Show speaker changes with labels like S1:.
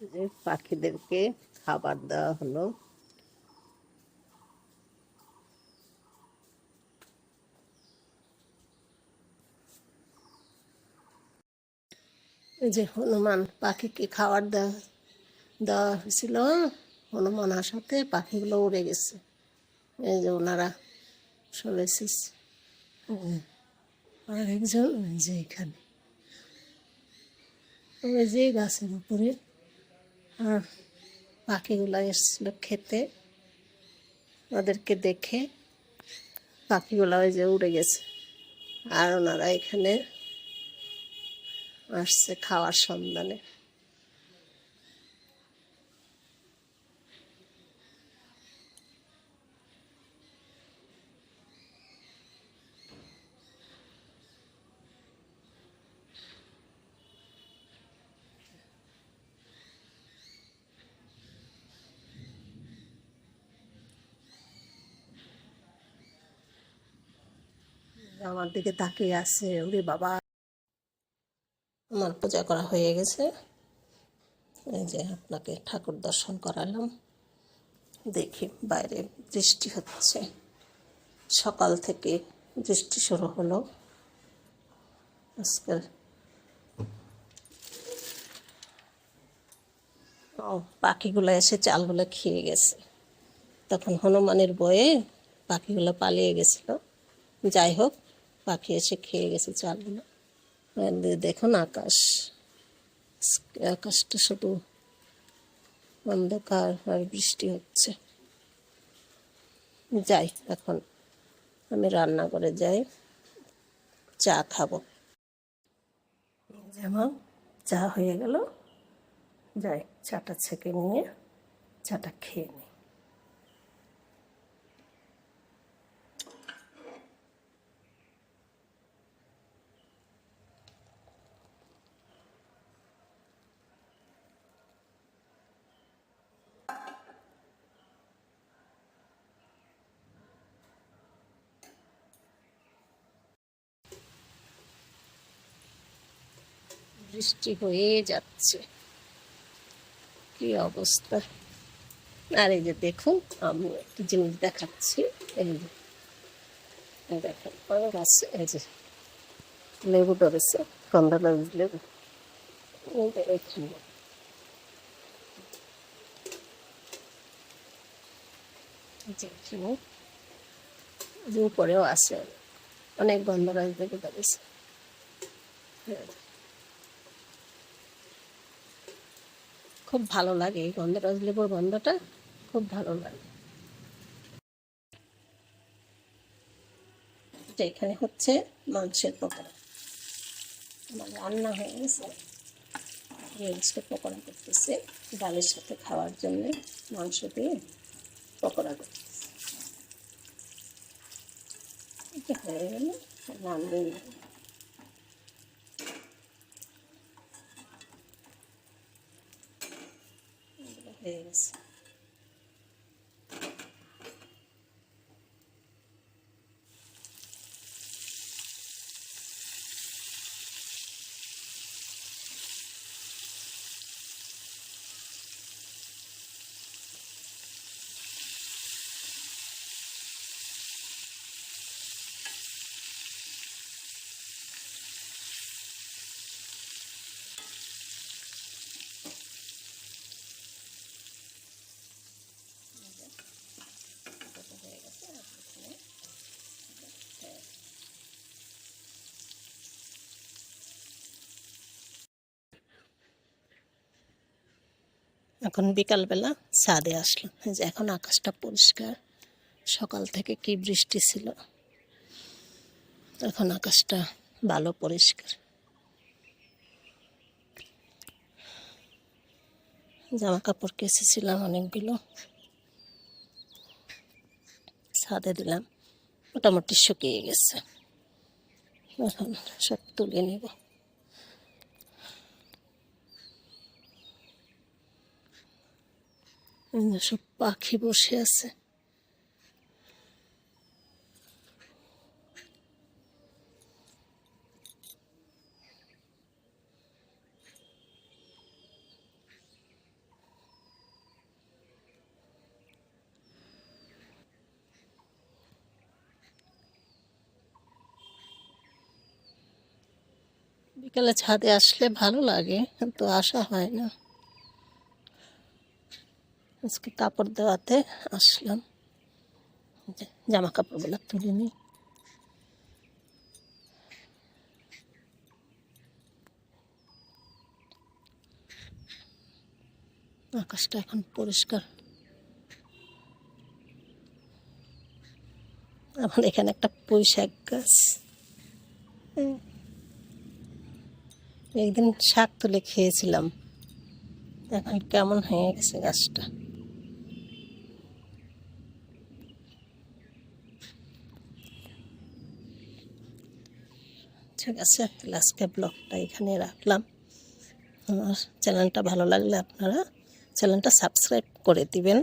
S1: যে পাখিদেরকে খাবার দেওয়া হলো। যে হনুমান পাখিকে খাবার দেওয়া দেওয়া হয়েছিল। হনুমান আসাতে পাখিগুলো উড়ে গেছে। এই যে ওনারা সব এসেছে। আর একজন যে এখানে। যে গাছের উপরে আর পাখিগুলো এসেছিল খেতে। ওদেরকে দেখে পাখিগুলো ওই যে উড়ে গেছে। আর ওনারা এখানে আসছে খাওয়ার সন্ধানে। আমার দিকে তাকিয়ে আছে, ওরে বাবা! আমার পূজা করা হয়ে গেছে। এই যে আপনাকে ঠাকুর দর্শন করালাম। দেখি বাইরে বৃষ্টি হচ্ছে। সকাল থেকে বৃষ্টি শুরু হলো। আজকের ও, পাখিগুলো এসে চালগুলো খেয়ে গেছে। তখন হনুমানের বয়ে পাখিগুলো পালিয়ে গেছিল। যাই হোক পাখি এসে খেয়ে গেছে চালগুলো দেখুন আকাশ। আকাশটা শুধু অন্ধকার আর বৃষ্টি হচ্ছে। যাই, এখন আমি রান্না করে যাই, চা খাব। যেমন চা হয়ে গেল। যাই, চাটা ছেঁকে নিয়ে, চাটা খেয়ে নিই। বৃষ্টি হয়ে যাচ্ছে। কি অবস্থা? আর এই যে দেখুন, আমি একটি জিনিস দেখাচ্ছি। এই যে দেখেন আমার গাছে, এই যে, লেবু ধরেছে গন্ধরাজ লেবু। এখানে। উপরেও আছে। অনেক গন্ধরাজ লেবু ধরেছে হ্যাঁ। খুব ভালো লাগে এই গন্ধরাজ লেবুর গন্ধটা, খুব ভালো লাগে। এখানে হচ্ছে মাংসের পকোড়া। আমার রান্না হয়ে গেছে। মাংসের পকোড়া করতেছে। ডালের সাথে খাওয়ার জন্য মাংস দিয়ে পকোড়া করতেছে। এটা হয়ে গেলে রান্না হয়ে এখন বিকালবেলা ছাদে আসলাম। যে এখন আকাশটা পরিষ্কার। সকাল থেকে কি বৃষ্টি ছিল? এখন আকাশটা ভালো পরিষ্কার। জামা কাপড় কেচেছিলাম অনেকগুলো। ছাদে দিলাম। মোটামুটি শুকিয়ে গেছে। এখন সব তুলে নেব। সব পাখি বসে আছে। বিকালে ছাদে আসলে ভালো লাগে তো আসা হয় না। আজকে কাপড় দেওয়াতে আসলাম। জামা কাপড়গুলো তুলে নিই। আকাশটা এখন পরিষ্কার। আমার এখানে একটা পুঁই শাক গাছ। একদিন শাক তুলে খেয়েছিলাম। এখন কেমন হয়ে গেছে গাছটা? ঠিক আছে, তাহলে আজকে ব্লগটা এখানে রাখলাম। আমার চ্যানেলটা ভালো লাগলে আপনারা চ্যানেলটা সাবস্ক্রাইব করে দিবেন।